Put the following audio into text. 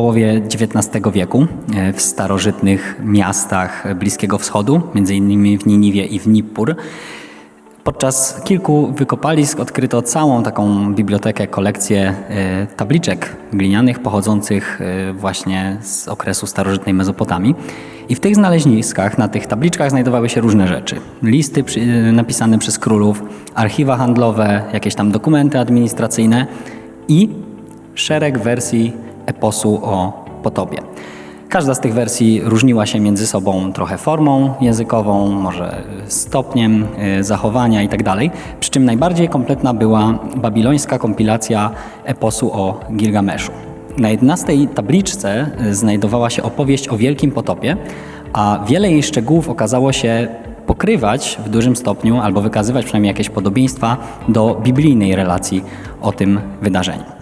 połowie XIX wieku e, w starożytnych miastach Bliskiego Wschodu, innymi w Niniwie i w Nippur. Podczas kilku wykopalisk odkryto całą taką bibliotekę, kolekcję e, tabliczek glinianych pochodzących e, właśnie z okresu starożytnej Mezopotamii. I w tych znaleziskach, na tych tabliczkach znajdowały się różne rzeczy. Listy napisane przez królów, archiwa handlowe, jakieś tam dokumenty administracyjne i szereg wersji eposu o potopie. Każda z tych wersji różniła się między sobą trochę formą językową, może stopniem y, zachowania itd. Przy czym najbardziej kompletna była babilońska kompilacja eposu o Gilgameszu. Na 11 tabliczce y, znajdowała się opowieść o Wielkim Potopie, a wiele jej szczegółów okazało się pokrywać w dużym stopniu albo wykazywać przynajmniej jakieś podobieństwa do biblijnej relacji o tym wydarzeniu.